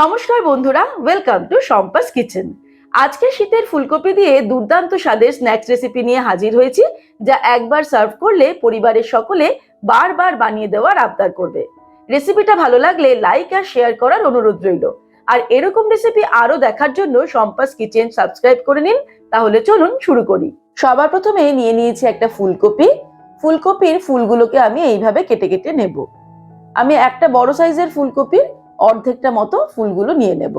নমস্কার বন্ধুরা welcome to সম্পাস kitchen আজকে শীতের ফুলকপি দিয়ে দুর্দান্ত স্বাদের স্ন্যাক্স রেসিপি নিয়ে হাজির হয়েছি, যা একবার সার্ভ করলে পরিবারের সকলে বারবার বানিয়ে দেওয়ার আবদার করবে। রেসিপিটা ভালো লাগলে লাইক আর শেয়ার করার অনুরোধ রইল। আর এরকম রেসিপি আরও দেখার জন্য সম্পাস কিচেন সাবস্ক্রাইব করে নিন, তাহলে চলুন শুরু করি। সবার প্রথমে নিয়ে নিয়েছি একটা ফুলকপি। ফুলকপির ফুলগুলোকে আমি এইভাবে কেটে কেটে নেব। আমি একটা বড় সাইজের ফুলকপির অর্ধেকটা মতো ফুলগুলো নিয়ে নেব।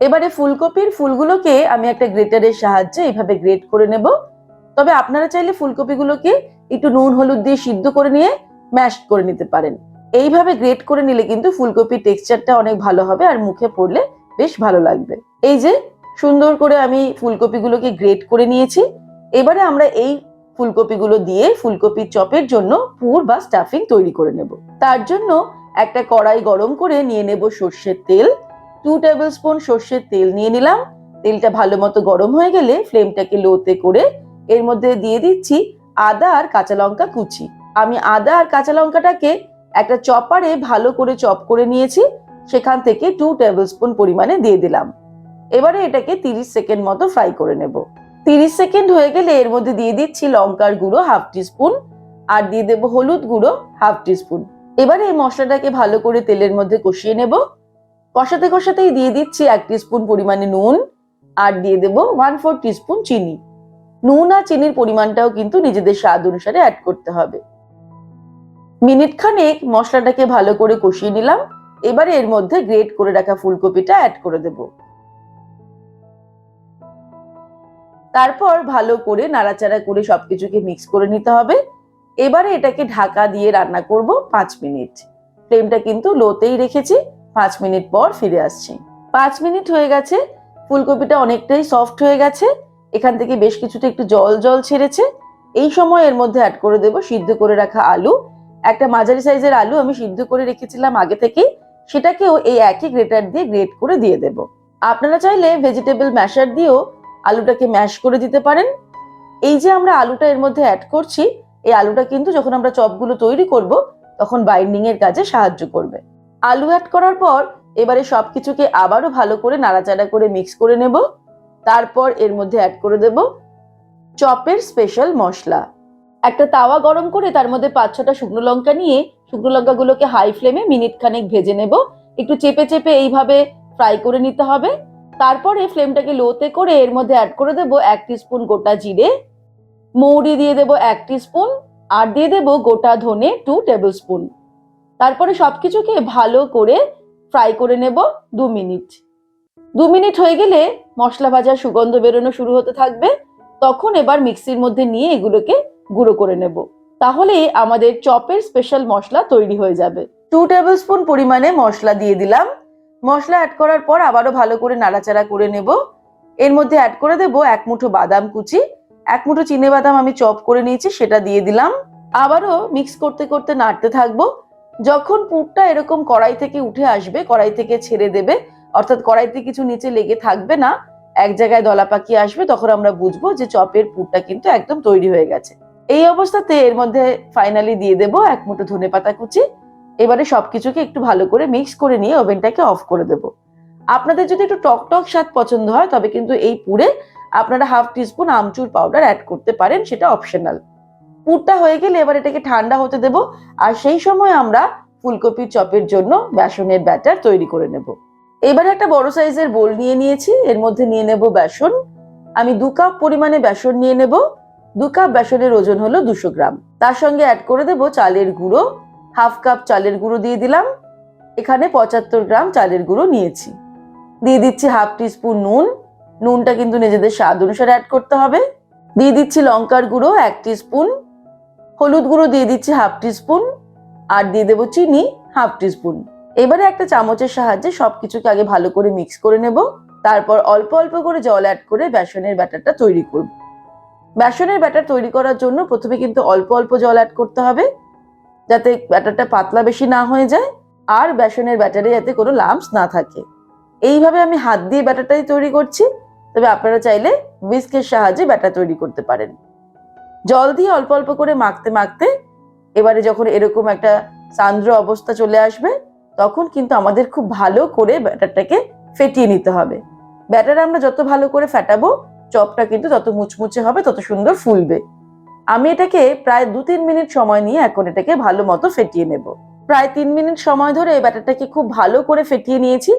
এবারে ফুলকপির ফুলগুলোকে আমি একটা গ্রেটারের সাহায্যে এইভাবে গ্রেট করে নেব। তবে আপনারা চাইলে ফুলকপিগুলোকে একটু নুন, হলুদ দিয়ে সিদ্ধ করে নিয়ে ম্যাশ করে নিতে পারেন। এইভাবে গ্রেট করে নিলে কিন্তু ফুলকপির টেক্সচারটা অনেক ভালো হবে আর মুখে পড়লে বেশ ভালো লাগবে। এই যে সুন্দর করে আমি ফুলকপিগুলোকে গ্রেট করে নিয়েছি। এবারে আমরা এই ফুলকপিগুলো দিয়ে ফুলকপির চপের জন্য পুর বা স্টাফিং তৈরি করে নেব। তার জন্য একটা কড়াই গরম করে নিয়ে নেব সর্ষের তেল। টু টেবিল স্পুন সর্ষের তেল নিয়ে নিলাম। তেলটা ভালো মতো গরম হয়ে গেলে ফ্লেমটাকে লোতে করে এর মধ্যে দিয়ে দিচ্ছি আদা আর কাঁচা লঙ্কা কুচি। আমি আদা আর কাঁচা লঙ্কাটাকে একটা চপারে ভালো করে চপ করে নিয়েছি। সেখান থেকে টু টেবিল স্পুন পরিমাণে দিয়ে দিলাম। এবারে এটাকে তিরিশ সেকেন্ড মতো ফ্রাই করে নেব। তিরিশ সেকেন্ড হয়ে গেলে এর মধ্যে দিয়ে দিচ্ছি লঙ্কার গুঁড়ো হাফ টিস্পুন আর দিয়ে দেবো হলুদ গুঁড়ো হাফ টিস্পুন এবারে এই মশলাটাকে ভালো করে তেলের মধ্যে কষিয়ে নেব। কষাতে কষাতেই দিয়ে দিচ্ছি এক টিস্পুন পরিমাণে নুন আর দিয়ে দেবো ওয়ান ফোর টিস্পুন চিনি। নুন আর চিনির পরিমাণটাও কিন্তু নিজেদের স্বাদ অনুসারে অ্যাড করতে হবে। মিনিট খানেক মশলাটাকে ভালো করে কষিয়ে নিলাম। এবারে এর মধ্যে গ্রেট করে রাখা ফুলকপিটা অ্যাড করে দেব। তারপর ভালো করে নাড়াচাড়া করে সবকিছুকে মিক্স করে নিতে হবে। এবারে এটাকে ঢাকা দিয়ে রান্না করব পাঁচ মিনিট। ফ্লেমটা কিন্তু লোতেই রেখেছি, পাঁচ মিনিট পর ফিরে আসছি। পাঁচ মিনিট হয়ে গেছে, ফুলকপিটা অনেকটাই সফট হয়ে গেছে, এখান থেকে বেশ কিছুটা একটু জল জল ছেড়েছে। এই সময় এর মধ্যে অ্যাড করে দেব সিদ্ধ করে রাখা আলু। একটা মাঝারি সাইজের আলু আমি সিদ্ধ করে রেখেছিলাম আগে থেকেই, সেটাকেও এই একই গ্রেটার দিয়ে গ্রেট করে দিয়ে দেব। আপনারা চাইলে ভেজিটেবল ম্যাশার দিয়েও আলুটাকে ম্যাশ করে দিতে পারেন। এই যে আমরা আলুটা এর মধ্যে অ্যাড করছি এই আলুটা কিন্তু যখন আমরা চপগুলো তৈরি করব, তখন বাইন্ডিং এর কাজে সাহায্য করবে। আলু অ্যাড করার পর, এবারে সবকিছুকে আবারও ভালো করে নাড়াচাড়া করে মিক্স করে নেব। তারপর এর মধ্যে অ্যাড করে দেব চপের স্পেশাল মশলা। একটা তাওয়া গরম করে তার মধ্যে পাঁচ ছটা শুকনো লঙ্কা নিয়ে শুকনো লঙ্কাগুলোকে হাই ফ্লেমে মিনিট খানেক ভেজে নেব। একটু চেপে চেপে এইভাবে ফ্রাই করে নিতে হবে। তারপরে ফ্লেমটাকে লোতে করে এর মধ্যে অ্যাড করে দেব এক স্পুন গোটা জিরে। মৌরি দিয়ে দেব এক স্পুন আর দিয়ে দেব গোটা ধনে টু টেবিল স্পুন তারপরে সবকিছুকে ভালো করে ফ্রাই করে নেব দু মিনিট। দু মিনিট হয়ে গেলে মশলা ভাজার সুগন্ধ বেরোনো শুরু হতে থাকবে। তখন এবার মিক্সির মধ্যে নিয়ে এগুলোকে গুঁড়ো করে নেব। তাহলে আমাদের চপের স্পেশাল মশলা তৈরি হয়ে যাবে। টু টেবিল স্পুন পরিমাণে মশলা দিয়ে দিলাম। মশলা অ্যাড করার পর আবারও ভালো করে নাড়াচাড়া করে নেব। এর মধ্যে অ্যাড করে দেব এক মুঠো বাদাম কুচি এক মুঠো চিনে বাদাম আমি চপ করে নিয়েছি, সেটা দিয়ে দিলাম। আবারও মিক্স করতে করতে নাড়তে থাকব। যখন পুরটা এরকম কড়াই থেকে উঠে আসবে, কড়াই থেকে ছেড়ে দেবে, অর্থাৎ কড়াইতে কিছু নিচে লেগে থাকবে না, এক জায়গায় দলা পাকিয়ে আসবে, তখন আমরা বুঝব যে চপের পুরটা কিন্তু একদম তৈরি হয়ে গেছে। এই অবস্থাতে এর মধ্যে ফাইনালি দিয়ে দেব এক মুঠো ধনে পাতা কুচি। এবারে সবকিছুকে একটু ভালো করে মিক্স করে নিয়ে ওভেনটাকে অফ করে দেব। আপনাদের যদি একটু টক টক স্বাদ পছন্দ হয়, তবে কিন্তু এই পুরে আপনারা half teaspoon amchur powder add করতে পারেন, সেটা অপশনাল পুরটা হয়ে গেলে এবার এটাকে ঠান্ডা হতে দেব, আর সেই সময় আমরা ফুলকপির চপের জন্য বেসনের ব্যাটার তৈরি করে নেব। এবারে একটা বড় সাইজের বোল নিয়ে নিয়েছি, এর মধ্যে নিয়ে নেব বেসন। আমি দু কাপ পরিমাণে বেসন নিয়ে নেব, দু কাপ বেসনের ওজন হলো দুশো গ্রাম। তার সঙ্গে অ্যাড করে দেব চালের গুঁড়ো, হাফ কাপ চালের গুঁড়ো দিয়ে দিলাম। এখানে পঁচাত্তর গ্রাম চালের গুঁড়ো নিয়েছি। দিয়ে দিচ্ছি হাফ টিস্পুন নুন নুনটা কিন্তু নিজেদের স্বাদ অনুসারে অ্যাড করতে হবে। দিয়ে দিচ্ছি লঙ্কার গুঁড়ো এক স্পুন হলুদ গুঁড়ো দিয়ে দিচ্ছি হাফ স্পুন আর দিয়ে দেবো চিনি হাফ স্পুন এবারে একটা চামচের সাহায্যে সব কিছুকে আগে ভালো করে মিক্স করে নেব। তারপর অল্প অল্প করে জল অ্যাড করে বেসনের ব্যাটারটা তৈরি করব। বেসনের ব্যাটার তৈরি করার জন্য প্রথমে কিন্তু অল্প অল্প জল অ্যাড করতে হবে, যাতে ব্যাটারটা পাতলা বেশি না হয়ে যায়, আর বেসনের ব্যাটারে যাতে কোনো লাম্পস না থাকে। এইভাবে আমি হাত দিয়ে ব্যাটারটাই তৈরি করছি। তবে আপনারা চাইলে উইস্কের সাহায্যে ব্যাটার তৈরি করতে পারেন। জল দিয়ে অল্প অল্প করে মাখতে মাখতে এবারে যখন এরকম একটা সান্দ্র অবস্থা চলে আসবে, তখন কিন্তু আমাদের খুব ভালো করে ব্যাটারটাকে ফেটিয়ে নিতে হবে। ব্যাটার আমরা যত ভালো করে ফেটাবো, চপটা কিন্তু তত মুচমুচে হবে, তত সুন্দর ফুলবে। আমি এটাকে প্রায় দু তিন মিনিট সময় নিয়ে এখন এটাকে ভালো মতো ফেটিয়ে নেব। প্রায় তিন মিনিট সময় ধরে এই ব্যাটারটাকে খুব ভালো করে ফেটিয়ে নিয়েছি।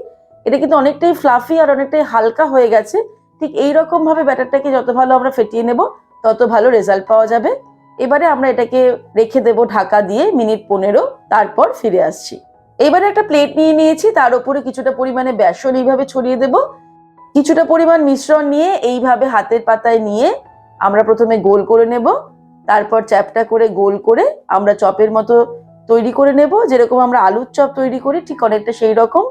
এটা কিন্তু অনেকটাই ফ্লাফি আর অনেকটাই হালকা হয়ে গেছে। ঠিক এইরকম ভাবে ব্যাটারটাকে যত ভালো আমরা ফেটিয়ে নেব, তত ভালো রেজাল্ট পাওয়া যাবে। এবারে আমরা এটাকে রেখে দেব ঢাকা দিয়ে মিনিট পনেরো, তারপর ফিরে আসছি। এবারে একটা প্লেট নিয়ে নিয়েছি, তার উপরে কিছুটা পরিমাণে বেসন এইভাবে ছড়িয়ে দেব। কিছুটা পরিমাণ মিশ্রণ নিয়ে এইভাবে হাতের পাতায় নিয়ে আমরা প্রথমে গোল করে নেব। তারপর চ্যাপটা করে গোল করে আমরা চপের মতো তৈরি করে নেব। যেরকম আমরা আলুর চপ তৈরি করি, ঠিক অনেকটা সেই রকম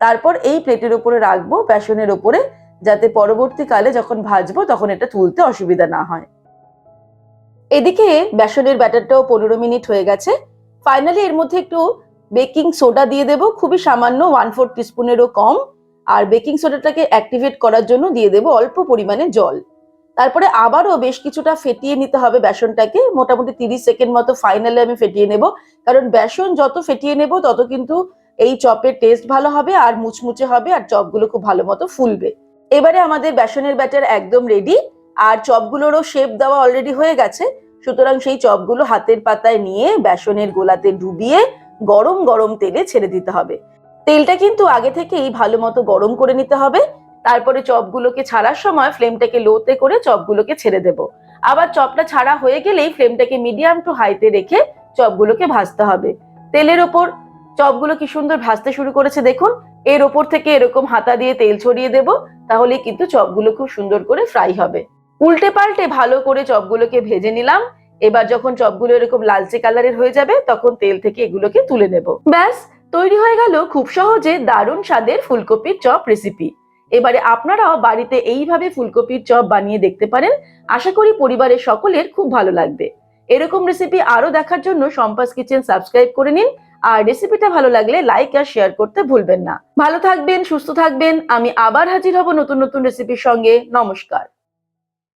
তারপর এই প্লেটের উপরে রাখব বেসনের উপরে। যাতে পরবর্তীকালে যখন ভাজবো তখন এটা তুলতে অসুবিধা না হয়। এদিকে বেসনের ব্যাটারটাও পনেরো মিনিট হয়ে গেছে। ফাইনালি এর মধ্যে একটু বেকিং সোডা দিয়ে দেবো, খুবই সামান্য ওয়ান ফোর টিস্পুনেরও কম। আর বেকিং সোডাটাকে অ্যাক্টিভেট করার জন্য দিয়ে দেবো অল্প পরিমাণে জল। তারপরে আবারও বেশ কিছুটা ফেটিয়ে নিতে হবে বেসনটাকে। মোটামুটি তিরিশ সেকেন্ড মতো ফাইনালে আমি ফেটিয়ে নেব। কারণ বেসন যত ফেটিয়ে নেব, তত কিন্তু এই চপের টেস্ট ভালো হবে আর মুচমুচে হবে আর চপগুলো খুব ভালো মতো ফুলবে। এবারে আমাদের বেসনের ব্যাটার একদম রেডি আর চপগুলোরও শেপ দেওয়া অলরেডি হয়ে গেছে। সুতরাং সেই চপগুলো হাতের পাতায় নিয়ে বেসনের গোলাতে ডুবিয়ে গরম গরম তেলে ছেড়ে দিতে হবে। তেলটা কিন্তু আগে থেকেই ভালো মতো গরম করে নিতে হবে। তারপরে চপগুলোকে ছাড়ার সময় ফ্লেমটাকে লোতে করে চপগুলোকে ছেড়ে দেব। আবার চপটা ছাড়া হয়ে গেলেই ফ্লেমটাকে মিডিয়াম টু হাইতে রেখে চপগুলোকে ভাজতে হবে। তেলের ওপর চপগুলো কি সুন্দর ভাজতে শুরু করেছে দেখুন। এর ওপর থেকে এরকম হাতা দিয়ে তেল ছড়িয়ে দেব। তাহলে কিন্তু চপগুলো খুব সুন্দর করে ফ্রাই হবে। উল্টে পাল্টে ভালো করে চপগুলোকে ভেজে নিলাম। এবার যখন চপগুলো এরকম লালচে কালারের হয়ে যাবে, তখন তেল থেকে এগুলোকে তুলে নেব। ব্যাস, তৈরি হয়ে গেল খুব সহজে দারুণ স্বাদের ফুলকপির চপ রেসিপি এবারে আপনারাও বাড়িতে এইভাবে ফুলকপির চপ বানিয়ে দেখতে পারেন। আশা করি পরিবারের সকলের খুব ভালো লাগবে। এরকম রেসিপি আরও দেখার জন্য সম্পাস কিচেন সাবস্ক্রাইব করে নিন। আর রেসিপিটা ভালো লাগলে লাইক আর শেয়ার করতে ভুলবেন না। ভালো থাকবেন, সুস্থ থাকবেন, আমি আবার হাজির হব নতুন নতুন রেসিপির সঙ্গে। নমস্কার।